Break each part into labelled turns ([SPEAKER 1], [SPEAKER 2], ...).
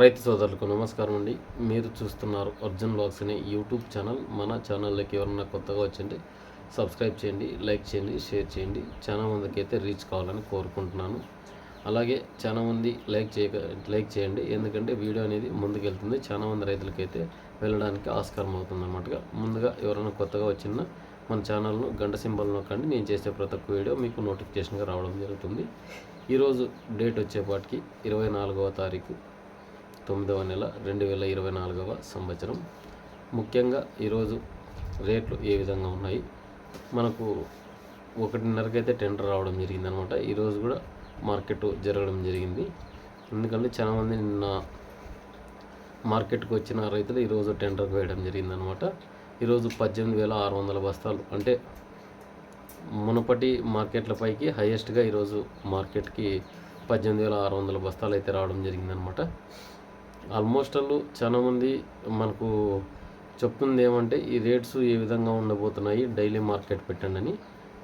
[SPEAKER 1] రైతు సోదరులకు నమస్కారం అండి. మీరు చూస్తున్నారు అర్జున్ బ్లాగ్స్ అనే యూట్యూబ్ ఛానల్. మన ఛానల్లోకి ఎవరన్నా కొత్తగా వచ్చింటే సబ్స్క్రైబ్ చేయండి లైక్ చేయండి షేర్ చేయండి. చాలా మందికి అయితే రీచ్ కావాలని కోరుకుంటున్నాను. అలాగే చాలా మంది లైక్ చేయక లైక్ చేయండి. ఎందుకంటే వీడియో అనేది ముందుకెళ్తుంది. చాలా మంది రైతులకైతే వెళ్ళడానికి ఆస్కారం అవుతుంది అన్నమాట ముందుగా ఎవరైనా కొత్తగా వచ్చినా మన ఛానల్ను గంట సింబల్ నొక్కండి. నేను చేసే ప్రతి ఒక్క వీడియో మీకు నోటిఫికేషన్గా రావడం జరుగుతుంది. ఈరోజు డేట్ వచ్చేపాటికి ఇరవై నాలుగవ తారీఖు. తొమ్మిదవ నెల రెండు వేల ఇరవై నాలుగవ సంవత్సరం. ముఖ్యంగా ఈరోజు రేట్లు ఏ విధంగా ఉన్నాయి? మనకు ఒకటిన్నరకైతే టెండర్ రావడం జరిగింది అనమాట ఈరోజు కూడా మార్కెట్ జరగడం జరిగింది. ఎందుకంటే చాలామంది నిన్న మార్కెట్కి వచ్చిన రైతులు ఈరోజు టెండర్కి వేయడం జరిగింది అనమాట ఈరోజు పద్దెనిమిది వేల ఆరు వందల బస్తాలు అంటే మునుపటి మార్కెట్ల పైకి హయ్యెస్ట్గా ఈరోజు మార్కెట్కి పద్దెనిమిది వేల ఆరు వందల బస్తాలు అయితే రావడం జరిగిందనమాట. ఆల్మోస్ట్ అల్లు చాలామంది మనకు చెప్తుంది ఏమంటే ఈ రేట్స్ ఏ విధంగా ఉండబోతున్నాయి డైలీ మార్కెట్ పెట్టండి అని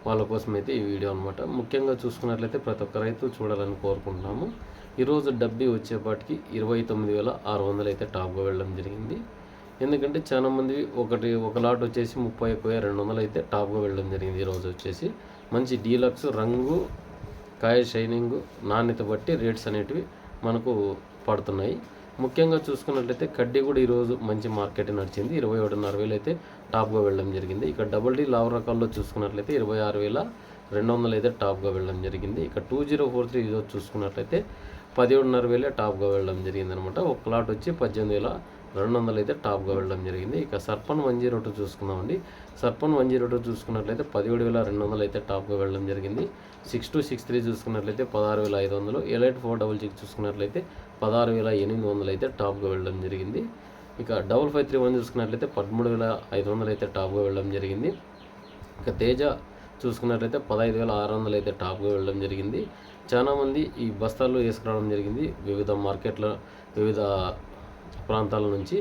[SPEAKER 1] వాళ్ళ కోసం అయితే ఈ వీడియో అనమాట ముఖ్యంగా చూసుకున్నట్లయితే ప్రతి ఒక్క రైతు చూడాలని కోరుకుంటున్నాము. ఈరోజు డబ్బీ వచ్చేపాటికి ఇరవై తొమ్మిది వేల ఆరు వందలు అయితే టాప్గా వెళ్ళడం జరిగింది. ఎందుకంటే చాలా మంది ఒకటి ఒక లాట్ వచ్చేసి ముప్పై ఎక్కువ రెండు వందలు అయితే టాప్గా వెళ్ళడం జరిగింది ఈరోజు వచ్చేసి. మంచి డీలక్స్ రంగు కాయ షైనింగ్ నాణ్యత బట్టి రేట్స్ అనేటివి మనకు పడుతున్నాయి. ముఖ్యంగా చూసుకున్నట్లయితే కడ్డీ కూడా ఈరోజు మంచి మార్కెట్ నడిచింది. ఇరవై ఒకటిన్నర వేలు అయితే టాప్గా వెళ్ళడం జరిగింది. ఇక డబుల్ డీ లావ్ రకాల్లో చూసుకున్నట్లయితే ఇరవై ఆరు వేల రెండు వందలు అయితే టాప్గా వెళ్ళడం జరిగింది. ఇక టూ జీరో ఫోర్ త్రీ ఈరోజు చూసుకున్నట్లయితే పదిహేడున్నర వేలే టాప్గా వెళ్ళడం జరిగింది అనమాట ఒక ప్లాట్ వచ్చి పద్దెనిమిది వేల రెండు వందలు అయితే టాప్గా వెళ్ళడం జరిగింది. ఇక సర్పన్ వన్ జీరో టూ చూసుకుందామండి. సర్పన్ వన్ జీరో టూ చూసుకున్నట్లయితే పదిహేడు వేల రెండు వందలు అయితే టాప్గా వెళ్ళడం జరిగింది. సిక్స్ టూ సిక్స్ త్రీ చూసుకున్నట్లయితే పదహారు వేల ఐదు వందలు. ఎలైట్ ఫోర్ డబల్ సిక్స్ చూసుకున్నట్లయితే పదహారు వేల ఎనిమిది వందలు అయితే టాప్గా వెళ్ళడం జరిగింది. ఇక డబల్ ఫైవ్ త్రీ వన్ చూసుకున్నట్లయితే పదమూడు వేల ఐదు వందలు అయితే టాప్గా వెళ్ళడం జరిగింది. ఇక తేజ చూసుకున్నట్లయితే పదహైదు వేల ఆరు వందలు అయితే టాప్గా వెళ్ళడం జరిగింది. చాలామంది ఈ బస్తాల్లో వేసుకురావడం జరిగింది. వివిధ మార్కెట్ల వివిధ ప్రాంతాల నుంచి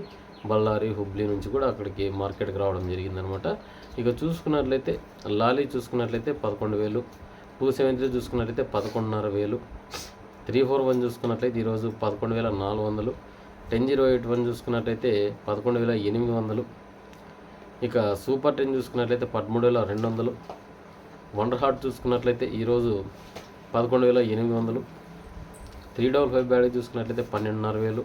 [SPEAKER 1] బళ్ళారి హుబ్లీ నుంచి కూడా అక్కడికి మార్కెట్కి రావడం జరిగిందనమాట. ఇక చూసుకున్నట్లయితే లాలీ చూసుకున్నట్లయితే పదకొండు వేలు టూ సెవెన్ త్రీ చూసుకున్నట్లయితే పదకొండున్నర వేలు త్రీ ఫోర్ వన్ చూసుకున్నట్లయితే ఈరోజు పదకొండు వేల నాలుగు వందలు టెన్ జీరో ఎయిట్ వన్ చూసుకున్నట్లయితే పదకొండు వేల ఎనిమిది వందలు ఇక సూపర్ టెన్ చూసుకున్నట్లయితే పదమూడు వేల రెండు వందలు వండర్ హార్ట్ చూసుకున్నట్లయితే ఈరోజు పదకొండు వేల ఎనిమిది వందలు త్రీ డబల్ ఫైవ్ బ్యాగ్ చూసుకున్నట్లయితే పన్నెండున్నర వేలు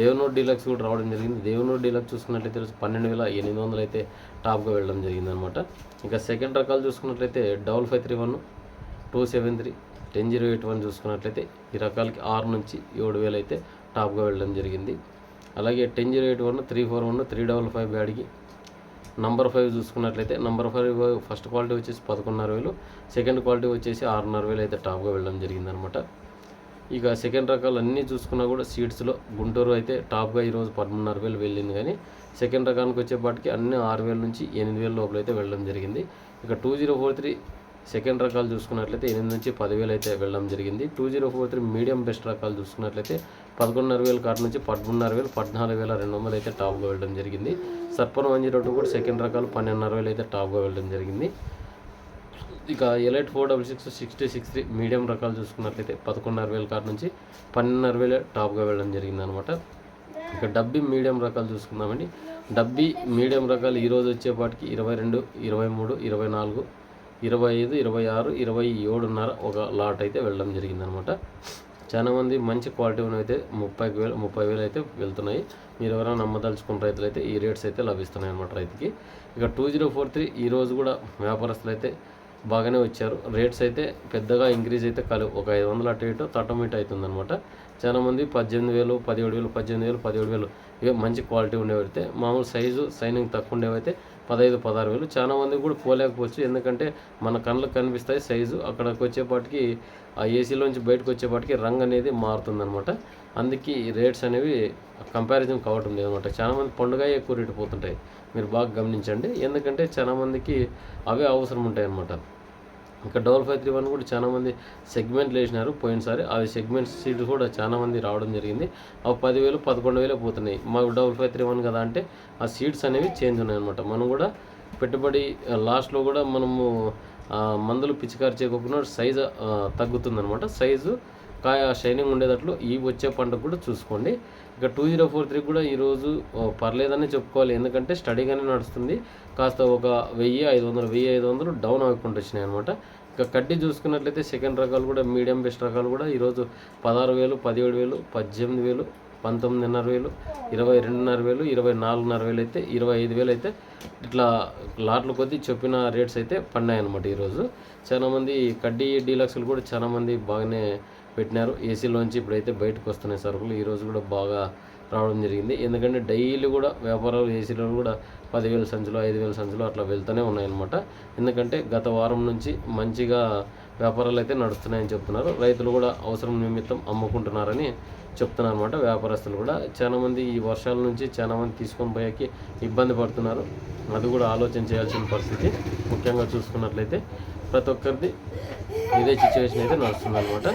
[SPEAKER 1] దేవనూర్ డీలక్స్ కూడా రావడం జరిగింది. దేవనూర్ డీలక్స్ చూసుకున్నట్లయితే పన్నెండు వేల ఎనిమిది వందలు అయితే టాప్గా వెళ్ళడం జరిగింది అనమాట ఇంకా సెకండ్ రకాలు చూసుకున్నట్లయితే double five three one two seven three ten zero eight one చూసుకున్నట్లయితే ఈ రకాలకి ఆరు నుంచి ఏడు వేలు అయితే టాప్గా వెళ్ళడం జరిగింది. అలాగే ten zero eight one three four one three double five బ్యాడ్కి number five చూసుకున్నట్లయితే నంబర్ ఫైవ్ ఫస్ట్ క్వాలిటీ వచ్చేసి పదకొండున్నర వేలు సెకండ్ క్వాలిటీ వచ్చేసి ఆరున్నర వేలు అయితే టాప్గా వెళ్ళడం జరిగిందనమాట. ఇక సెకండ్ రకాలు అన్నీ చూసుకున్నా కూడా సీట్స్లో గుంటూరు అయితే టాప్గా ఈరోజు పదమూడున్నర వేలు వెళ్ళింది కానీ సెకండ్ రకానికి వచ్చేపాటికి అన్ని ఆరు వేల నుంచి ఎనిమిది వేల లోపల అయితే వెళ్ళడం జరిగింది. ఇక two zero four three second రకాలు చూసుకున్నట్లయితే ఎనిమిది నుంచి పదివేలు అయితే వెళ్ళడం జరిగింది. Two zero four three medium best రకాలు చూసుకున్నట్లయితే పదకొండున్నర వేల కాటి నుంచి పదమూడున్నర వేలు పద్నాలుగు వేల రెండు వందలు అయితే టాప్గా వెళ్ళడం జరిగింది. సర్పన్ వన్ జీరో టూ కూడా సెకండ్ రకాలు పన్నెండున్నర వేలు అయితే టాప్గా వెళ్ళడం జరిగింది. ఇక elite four double six sixty six three medium రకాలు చూసుకున్నట్లయితే పదకొండున్నర వేల కాడ నుంచి పన్నెండున్నర వేలే టాప్గా వెళ్ళడం జరిగింది అనమాట ఇక డబ్బీ మీడియం రకాలు చూసుకుందామండి. డబ్బీ మీడియం రకాలు ఈరోజు వచ్చేపాటికి ఇరవై రెండు ఇరవై మూడు ఇరవై నాలుగు ఇరవై ఐదు ఇరవై ఆరు ఇరవై ఏడున్నర ఒక లాట్ అయితే వెళ్ళడం జరిగిందనమాట చాలా మంది మంచి క్వాలిటీ అయితే ముప్పై వేలు ముప్పై వేలు అయితే వెళ్తున్నాయి. మీరు ఎవరైనా నమ్మదలుచుకున్న రైతులు అయితే ఈ రేట్స్ అయితే లభిస్తున్నాయి అనమాట రైతుకి. ఇక టూ జీరో ఫోర్ త్రీ ఈ రోజు కూడా వ్యాపారస్తులు అయితే బాగానే వచ్చారు. రేట్స్ అయితే పెద్దగా ఇంక్రీజ్ అయితే కలు ఒక ఐదు వందలు అటు ఇటు తట్టమిట్ అవుతుంది అనమాట చాలా మంది పద్దెనిమిది వేలు పదిహేడు వేలు పద్దెనిమిది వేలు పదిహేడు వేలు. ఇవే మంచి క్వాలిటీ ఉండేవైతే మామూలు సైజు సైనింగ్ తక్కువ ఉండేవైతే పదహైదు పదహారు వేలు. చాలా మందికి కూడా పోలేకపోవచ్చు. ఎందుకంటే మన కళ్ళకు కనిపిస్తాయి సైజు. అక్కడికి వచ్చేపాటికి ఆ ఏసీలోంచి బయటకు వచ్చేపాటికి రంగు అనేది మారుతుందనమాట అందుకే ఈ రేట్స్ అనేవి కంపారిజన్ కావటం లేదనమాట చాలా మంది పండుగ ఎక్కువ రేటు పోతుంటాయి. మీరు బాగా గమనించండి. ఎందుకంటే చాలా మందికి అవే అవసరం ఉంటాయి అన్నమాట ఇంకా డబల్ ఫైవ్ త్రీ వన్ కూడా చాలా మంది సెగ్మెంట్లు వేసినారు పోయినసారి. అవి సెగ్మెంట్ సీట్లు కూడా చాలామంది రావడం జరిగింది. అవి పదివేలు పదకొండు వేలే పోతున్నాయి. మాకు డబల్ ఫైవ్ త్రీ వన్ కదా అంటే ఆ సీట్స్ అనేవి చేంజ్ ఉన్నాయన్నమాట. మనం కూడా పెట్టుబడి లాస్ట్లో కూడా మనము మందులు పిచికారి చేయకుండా సైజు తగ్గుతుందనమాట సైజు కాయ షైనింగ్ ఉండేటట్లు ఈ వచ్చే పంటకు కూడా చూసుకోండి. ఇక టూ జీరో ఫోర్ త్రీ కూడా ఈరోజు ఓ, పర్లేదని చెప్పుకోవాలి. ఎందుకంటే స్టడీగానే నడుస్తుంది. కాస్త ఒక వెయ్యి ఐదు వందలు వెయ్యి ఐదు వందలు డౌన్ అవ్వకుండా వచ్చినాయి అనమాట ఇక కడ్డీ చూసుకున్నట్లయితే సెకండ్ రకాలు కూడా మీడియం బెస్ట్ రకాలు కూడా ఈరోజు పదహారు వేలు పదిహేడు వేలు పద్దెనిమిది వేలు పంతొమ్మిదిన్నర వేలు ఇరవై రెండున్నర వేలు ఇరవై నాలుగున్నర వేలు అయితే ఇరవై ఐదు వేలు అయితే ఇట్లా లాట్ల కొద్దీ చెప్పిన రేట్స్ అయితే పడినాయి అనమాట ఈరోజు చాలామంది కడ్డీ డీలక్స్లు కూడా చాలామంది బాగానే పెట్టినారు. ఏసీలోంచి ఇప్పుడైతే బయటకు వస్తున్నాయి సరుకులు ఈరోజు కూడా బాగా రావడం జరిగింది. ఎందుకంటే డైలీ కూడా వ్యాపారాలు ఏసీలో కూడా పదివేల సంచులు ఐదు వేల సంచులు అట్లా వెళ్తూనే ఉన్నాయన్నమాట. ఎందుకంటే గత వారం నుంచి మంచిగా వ్యాపారాలు అయితే నడుస్తున్నాయని చెప్తున్నారు. రైతులు కూడా అవసరం నిమిత్తం అమ్ముకుంటున్నారని చెప్తున్నారు అనమాట వ్యాపారస్తులు కూడా. చాలామంది ఈ వర్షాల నుంచి చాలామంది తీసుకొని పోయాకి ఇబ్బంది పడుతున్నారు. అది కూడా ఆలోచన చేయాల్సిన పరిస్థితి. ముఖ్యంగా చూసుకున్నట్లయితే ప్రతి ఒక్కరిది ఇదే సిచ్యువేషన్ అయితే నడుస్తుంది అనమాట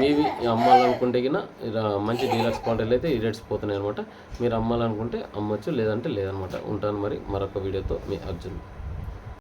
[SPEAKER 1] మీవి అమ్మాలనుకుంటే ఇలా మంచి డీలర్స్ క్వాంటిటీలు అయితే ఈ రేట్స్ పోతున్నాయి అనమాట మీరు అమ్మాలనుకుంటే అమ్మొచ్చు లేదంటే లేదనమాట ఉంటాను మరి మరొక వీడియోతో మీ అర్జున్.